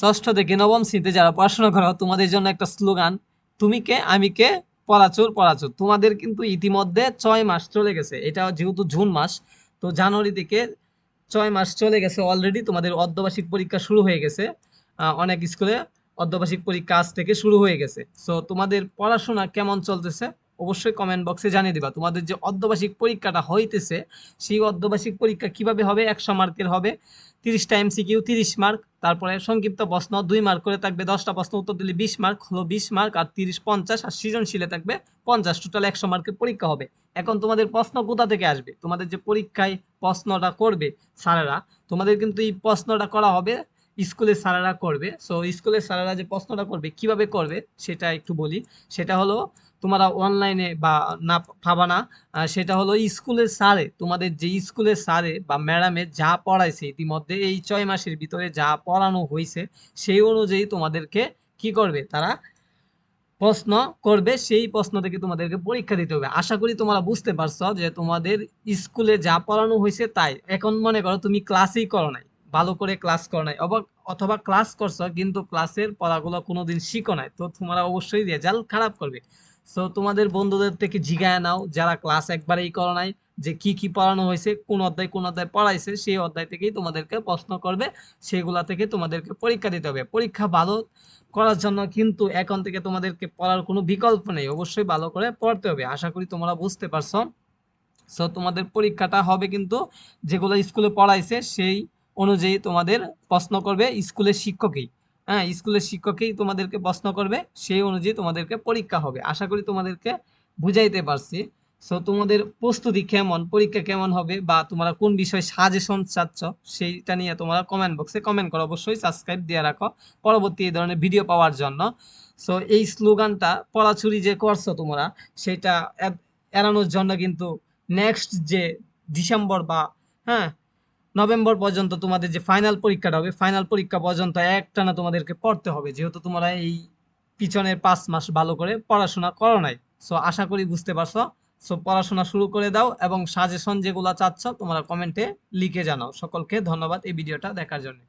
ষষ্ঠ থেকে নবম শ্রেণীতে যারা পড়াশোনা করো, তোমাদের জন্য একটা স্লোগান, তুমি কে, আমি কে পড়াচোর পড়াচোর তোমাদের কিন্তু ইতিমধ্যে ছয় মাস চলে গেছে। এটা যেহেতু জুন মাস, তো জানুয়ারি থেকে ছয় মাস চলে গেছে অলরেডি তোমাদের অর্ধবার্ষিক পরীক্ষা শুরু হয়ে গেছে। অনেক স্কুলে অর্ধবার্ষিক পরীক্ষা আজ থেকে শুরু হয়ে গেছে। সো তোমাদের পড়াশোনা কেমন চলতেছে? অবশ্যই কমেন্ট বক্সে জানিয়ে দিবা। তোমাদের যে অর্ধবার্ষিক পরীক্ষাটা হইতেছে, সেই অর্ধবার্ষিক পরীক্ষা কীভাবে হবে? একশো মার্কের হবে তিরিশটা এমসিকিউ তিরিশ মার্ক, তারপরে সংক্ষিপ্ত প্রশ্ন, দুই মার্ক করে থাকবে, দশটা প্রশ্ন উত্তর দিলে বিশ মার্ক, হলো বিশ মার্ক, আর তিরিশ, পঞ্চাশ, আর সৃজনশীলে থাকবে পঞ্চাশ। টোটাল একশো মার্কের পরীক্ষা হবে। এখন তোমাদের প্রশ্ন কোথা থেকে আসবে? তোমাদের যে পরীক্ষায় প্রশ্নটা করবে স্যারেরা, তোমাদের কিন্তু এই প্রশ্নটা করা হবে স্কুলের স্যারেরা করবে। সো স্কুলের স্যারেরা যে প্রশ্নটা করবে, কীভাবে করবে, সেটা একটু বলি। সেটা হলো, তোমরা অনলাইনে বা না পাবা না সেটা হলো স্কুলের স্যারে, তোমাদের যে স্কুলের স্যারে বা ম্যাডামে যা পড়াইছে ইতিমধ্যে এই ছয় মাসের ভিতরে যা পড়ানো হয়েছে সেই অনুযায়ী তোমাদেরকে কি করবে, তারা প্রশ্ন করবে, সেই প্রশ্ন থেকে তোমাদেরকে পরীক্ষা দিতে হবে। আশা করি তোমরা বুঝতে পারছ যে তোমাদের স্কুলে যা পড়ানো হয়েছে তাই। এখন মনে করো তুমি ক্লাসেই করো নাই। ভালো করে ক্লাস করো নাই। অথবা ক্লাস করছ, কিন্তু ক্লাসের পড়াগুলো কোনোদিন শিখো নাই। তো তোমরা অবশ্যই রেজাল্ট খারাপ করবে। সো তোমাদের বন্ধুদের থেকে জিগায় নাও, যারা ক্লাস একবারেই করো নাই, যে কি কি পড়ানো হয়েছে, কোন অধ্যায় কোন অধ্যায় পড়াইছে, সেই অধ্যায় থেকেই তোমাদেরকে প্রশ্ন করবে। সেগুলা থেকে তোমাদেরকে পরীক্ষা দিতে হবে। পরীক্ষা ভালো করার জন্য কিন্তু এখন থেকে তোমাদেরকে পড়ার কোনো বিকল্প নেই। অবশ্যই ভালো করে পড়তে হবে। আশা করি তোমরা বুঝতে পারছ। সো তোমাদের পরীক্ষাটা হবে কিন্তু যেগুলো স্কুলে পড়াইছে, সেই অনুযায়ী তোমাদের প্রশ্ন করবে স্কুলের শিক্ষকই। হ্যাঁ স্কুলের শিক্ষকই তোমাদেরকে প্রশ্ন করবে, সেই অনুযায়ী তোমাদেরকে পরীক্ষা হবে। আশা করি তোমাদেরকে বুঝাইতে পারছি। সো তোমাদের প্রস্তুতি কেমন? পরীক্ষা কেমন হবে? বা তোমরা কোন বিষয়ে সাজেশন চাচ্ছ? সেইটা নিয়ে তোমরা কমেন্ট বক্সে কমেন্ট করো। অবশ্যই সাবস্ক্রাইব দিয়ে রাখো পরবর্তী এই ধরনের ভিডিও পাওয়ার জন্য। সো এই স্লোগানটা, পড়াছুরি যে করছ তোমরা, সেটা এড়ানোর জন্য কিন্তু নেক্সট যে ডিসেম্বর বা হ্যাঁ নভেম্বর পর্যন্ত তোমাদের যে ফাইনাল পরীক্ষাটা হবে ফাইনাল পরীক্ষা পর্যন্ত একটানা তোমাদেরকে পড়তে হবে। যেহেতু তোমরা এই পিছনের পাঁচ মাস ভালো করে পড়াশোনা করো নাই। সো আশা করি বুঝতে পারছ। সো পড়াশোনা শুরু করে দাও এবং সাজেশন যেগুলো চাচ্ছ, তোমরা কমেন্টে লিখে জানাও। সকলকে ধন্যবাদ এই ভিডিওটা দেখার জন্য।